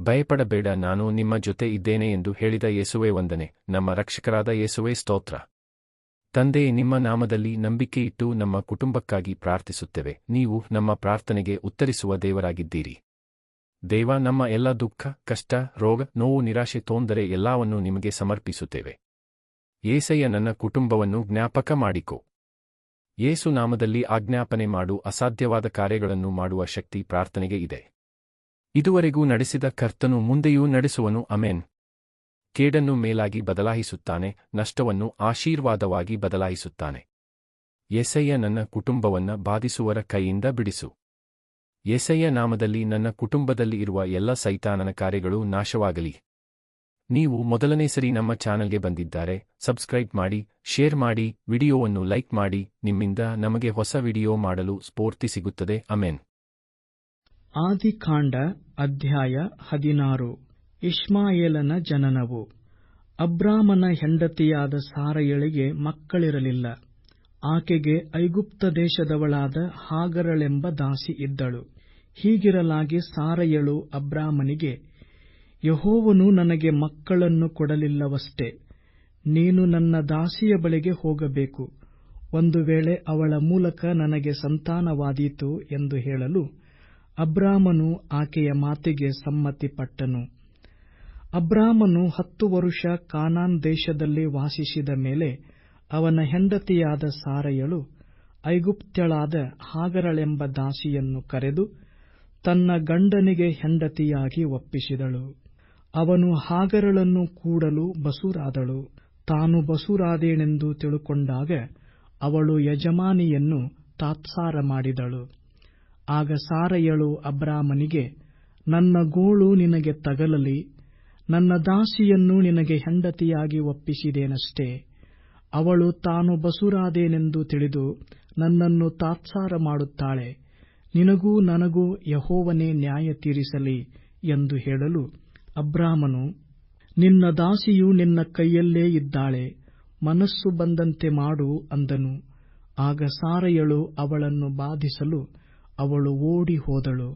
ಭಯಪಡಬೇಡ, ನಾನು ನಿಮ್ಮ ಜೊತೆ ಇದ್ದೇನೆ ಎಂದು ಹೇಳಿದ ಯೇಸುವೆ ವಂದನೆ. ನಮ್ಮ ರಕ್ಷಕರಾದ ಯೇಸುವೆ ಸ್ತೋತ್ರ. ತಂದೆ ನಿಮ್ಮ ನಾಮದಲ್ಲಿ ನಂಬಿಕೆಯಿಟ್ಟು ನಮ್ಮ ಕುಟುಂಬಕ್ಕಾಗಿ ಪ್ರಾರ್ಥಿಸುತ್ತೇವೆ. ನೀವು ನಮ್ಮ ಪ್ರಾರ್ಥನೆಗೆ ಉತ್ತರಿಸುವ ದೇವರಾಗಿದ್ದೀರಿ. ದೇವ, ನಮ್ಮ ಎಲ್ಲ ದುಃಖ, ಕಷ್ಟ, ರೋಗ, ನೋವು, ನಿರಾಶೆ ತೋಂದರೆ ಎಲ್ಲವನ್ನೂ ನಿಮಗೆ ಸಮರ್ಪಿಸುತ್ತೇವೆ. ಏಸಯ್ಯ, ನನ್ನ ಕುಟುಂಬವನ್ನು ಜ್ಞಾಪಕ ಮಾಡಿಕೊ. ಯೇಸು ನಾಮದಲ್ಲಿ ಆಜ್ಞಾಪನೆ ಮಾಡು. ಅಸಾಧ್ಯವಾದ ಕಾರ್ಯಗಳನ್ನು ಮಾಡುವ ಶಕ್ತಿ ಪ್ರಾರ್ಥನೆಗೆ ಇದೆ. ಇದುವರೆಗೂ ನಡೆಸಿದ ಕರ್ತನು ಮುಂದೆಯೂ ನಡೆಸುವನು ಅಮೆನ್ ಕೇಡನ್ನು ಮೇಲಾಗಿ ಬದಲಾಯಿಸುತ್ತಾನೆ, ನಷ್ಟವನ್ನು ಆಶೀರ್ವಾದವಾಗಿ ಬದಲಾಯಿಸುತ್ತಾನೆ. ಎಸಯ್ಯ ನನ್ನ ಕುಟುಂಬವನ್ನ ಬಾಧಿಸುವರ ಕೈಯಿಂದ ಬಿಡಿಸು. ಎಸಯ್ಯ ನಾಮದಲ್ಲಿ ನನ್ನ ಕುಟುಂಬದಲ್ಲಿ ಇರುವ ಎಲ್ಲ ಸೈತಾನನ ಕಾರ್ಯಗಳು ನಾಶವಾಗಲಿ. ನೀವು ಮೊದಲನೇ ಸರಿ ನಮ್ಮ ಚಾನಲ್ಗೆ ಬಂದಿದ್ದಾರೆ, ಸಬ್ಸ್ಕ್ರೈಬ್ ಮಾಡಿ, ಶೇರ್ ಮಾಡಿ, ವಿಡಿಯೋವನ್ನು ಲೈಕ್ ಮಾಡಿ, ನಿಮ್ಮಿಂದ ನಮಗೆ ಹೊಸ ವಿಡಿಯೋ ಮಾಡಲು ಸ್ಫೂರ್ತಿ ಸಿಗುತ್ತದೆ ಅಮೇನ್ ಆದಿಕಾಂಡ ಅಧ್ಯಾಯ ಹದಿನಾರು. ಇಸ್ಮಾಯೇಲನ ಜನನವು. ಅಬ್ರಾಮನ ಹೆಂಡತಿಯಾದ ಸಾರಯಳಿಗೆ ಮಕ್ಕಳಿರಲಿಲ್ಲ. ಆಕೆಗೆ ಐಗುಪ್ತ ದೇಶದವಳಾದ ಹಾಗರಳೆಂಬ ದಾಸಿ ಇದ್ದಳು. ಹೀಗಿರಲಾಗಿ ಸಾರಯಳು ಅಬ್ರಾಮನಿಗೆ, ಯಹೋವನು ನನಗೆ ಮಕ್ಕಳನ್ನು ಕೊಡಲಿಲ್ಲವಷ್ಟೇ. ನೀನು ನನ್ನ ದಾಸಿಯ ಬಳಿಗೆ ಹೋಗಬೇಕು. ಒಂದು ವೇಳೆ ಅವಳ ಮೂಲಕ ನನಗೆ ಸಂತಾನವಾದೀತು ಎಂದು ಹೇಳಲು ಅಬ್ರಾಮನು ಆಕೆಯ ಮಾತಿಗೆ ಸಮ್ಮತಿಪಟ್ಟನು. ಅಬ್ರಾಮನು ಹತ್ತು ವರುಷ ಕಾನಾನ್ ದೇಶದಲ್ಲಿ ವಾಸಿಸಿದ ಮೇಲೆ ಅವನ ಹೆಂಡತಿಯಾದ ಸಾರಯಳು ಐಗುಪ್ತ್ಯಳಾದ ಹಾಗರಳೆಂಬ ದಾಸಿಯನ್ನು ಕರೆದು ತನ್ನ ಗಂಡನಿಗೆ ಹೆಂಡತಿಯಾಗಿ ಒಪ್ಪಿಸಿದಳು. ಅವನು ಹಾಗರಳನ್ನು ಕೂಡಲು ಬಸುರಾದಳು. ತಾನು ಬಸುರಾದೇನೆಂದು ತಿಳುಕೊಂಡಾಗ ಅವಳು ಯಜಮಾನಿಯನ್ನು ತಾತ್ಸಾರ ಮಾಡಿದಳು. ಆಗ ಸಾರಯಳು ಅಬ್ರಾಮನಿಗೆ, ನನ್ನ ಗೋಳು ನಿನಗೆ ತಗಲಲಿ, ನನ್ನ ದಾಸಿಯನ್ನು ನಿನಗೆ ಹೆಂಡತಿಯಾಗಿ ಒಪ್ಪಿಸಿದೇನಷ್ಟೇ. ಅವಳು ತಾನು ಬಸುರಾದೇನೆಂದು ತಿಳಿದು ನನ್ನನ್ನು ತಾತ್ಸಾರ ಮಾಡುತ್ತಾಳೆ. ನಿನಗೂ ನನಗೂ ಯಹೋವನೇ ನ್ಯಾಯ ತೀರಿಸಲಿ ಎಂದು ಹೇಳಲು ಅಬ್ರಾಮನು, ನಿನ್ನ ದಾಸಿಯು ನಿನ್ನ ಕೈಯಲ್ಲೇ ಇದ್ದಾಳೆ, ಮನಸ್ಸು ಬಂದಂತೆ ಮಾಡು ಅಂದನು. ಆಗ ಸಾರಯಳು ಅವಳನ್ನು ಬಾಧಿಸಲು ಅವಳು ಓಡಿ ಹೋದಳು.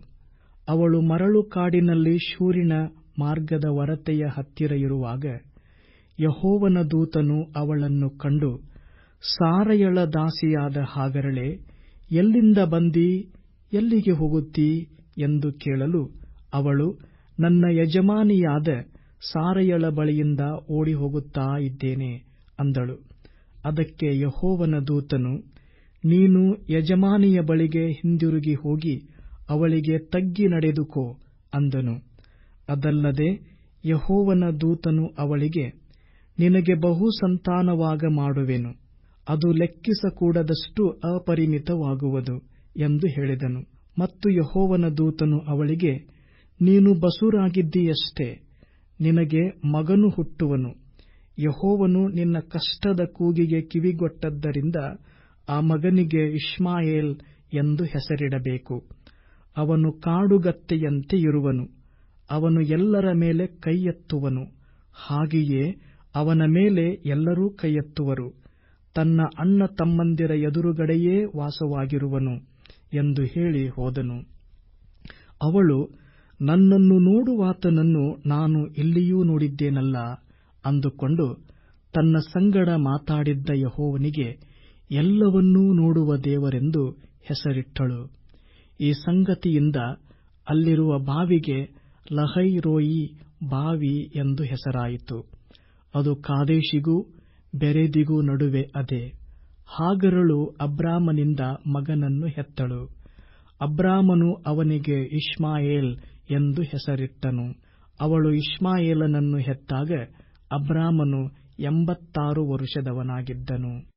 ಅವಳು ಮರಳು ಕಾಡಿನಲ್ಲಿ ಶೂರಿನ ಮಾರ್ಗದ ಒರತೆಯ ಹತ್ತಿರ ಇರುವಾಗ ಯಹೋವನ ದೂತನು ಅವಳನ್ನು ಕಂಡು, ಸಾರಯಳ ದಾಸಿಯಾದ ಹಾಗರಳೆ, ಎಲ್ಲಿಂದ ಬಂದಿ, ಎಲ್ಲಿಗೆ ಹೋಗುತ್ತಿ? ಎಂದು ಕೇಳಲು ಅವಳು, ನನ್ನ ಯಜಮಾನಿಯಾದ ಸಾರಯಳ ಬಳಿಯಿಂದ ಓಡಿ ಹೋಗುತ್ತಾ ಇದ್ದೇನೆ ಅಂದಳು. ಅದಕ್ಕೆ ಯಹೋವನ ದೂತನು ನೀನು ಯಜಮಾನಿಯ ಬಳಿಗೆ ಹಿಂದಿರುಗಿ ಹೋಗಿ ಅವಳಿಗೆ ತಗ್ಗಿ ನಡೆದುಕೋ ಅಂದನು. ಅದಲ್ಲದೆ ಯಹೋವನ ದೂತನು ಅವಳಿಗೆ, ನಿನಗೆ ಬಹು ಸಂತಾನವಾಗ ಮಾಡುವೆನು. ಅದು ಲೆಕ್ಕಿಸಕೂಡದಷ್ಟು ಅಪರಿಮಿತವಾಗುವುದು ಎಂದು ಹೇಳಿದನು. ಮತ್ತು ಯಹೋವನ ದೂತನು ಅವಳಿಗೆ, ನೀನು ಬಸುರಾಗಿದ್ದೀಯಷ್ಟೇ, ನಿನಗೆ ಮಗನು ಹುಟ್ಟುವನು. ಯಹೋವನು ನಿನ್ನ ಕಷ್ಟದ ಕೂಗಿಗೆ ಕಿವಿಗೊಟ್ಟದ್ದರಿಂದ ಆ ಮಗನಿಗೆ ಇಷ್ಮಾಯೇಲ್ ಎಂದು ಹೆಸರಿಡಬೇಕು. ಅವನು ಕಾಡುಗತ್ತೆಯಂತೆ ಇರುವನು. ಅವನು ಎಲ್ಲರ ಮೇಲೆ ಕೈಯೆತ್ತುವನು. ಹಾಗೆಯೇ ಅವನ ಮೇಲೆ ಎಲ್ಲರೂ ಕೈಯೆತ್ತುವರು. ತನ್ನ ಅಣ್ಣ ತಮ್ಮಂದಿರ ಎದುರುಗಡೆಯೇ ವಾಸವಾಗಿರುವನು ಎಂದು ಹೇಳಿ ಹೋದನು. ಅವಳು, ನನ್ನನ್ನು ನೋಡುವಾತನನ್ನು ನಾನು ಇಲ್ಲಿಯೂ ನೋಡಿದ್ದೇನಲ್ಲ? ಅಂದುಕೊಂಡು ತನ್ನ ಸಂಗಡ ಮಾತಾಡಿದ್ದ ಯಹೋವನಿಗೆ ಎಲ್ಲವನ್ನೂ ನೋಡುವ ದೇವರೆಂದು ಹೆಸರಿಟ್ಟಳು. ಈ ಸಂಗತಿಯಿಂದ ಅಲ್ಲಿರುವ ಬಾವಿಗೆ ಲಹೈ ರೋಯಿ ಬಾವಿ ಎಂದು ಹೆಸರಾಯಿತು. ಅದು ಕಾದೇಶಿಗೂ ಬೆರೆದಿಗೂ ನಡುವೆ ಅದೇ. ಹಾಗರಳು ಅಬ್ರಾಮನಿಂದ ಮಗನನ್ನು ಹೆತ್ತಳು. ಅಬ್ರಾಮನು ಅವನಿಗೆ ಇಷ್ಮಾಯೇಲ್ ಎಂದು ಹೆಸರಿಟ್ಟನು. ಅವಳು ಇಷ್ಮಾಯೇಲನನ್ನು ಹೆತ್ತಾಗ ಅಬ್ರಾಮನು ಎಂಬತ್ತಾರು ವರುಷದವನಾಗಿದ್ದನು.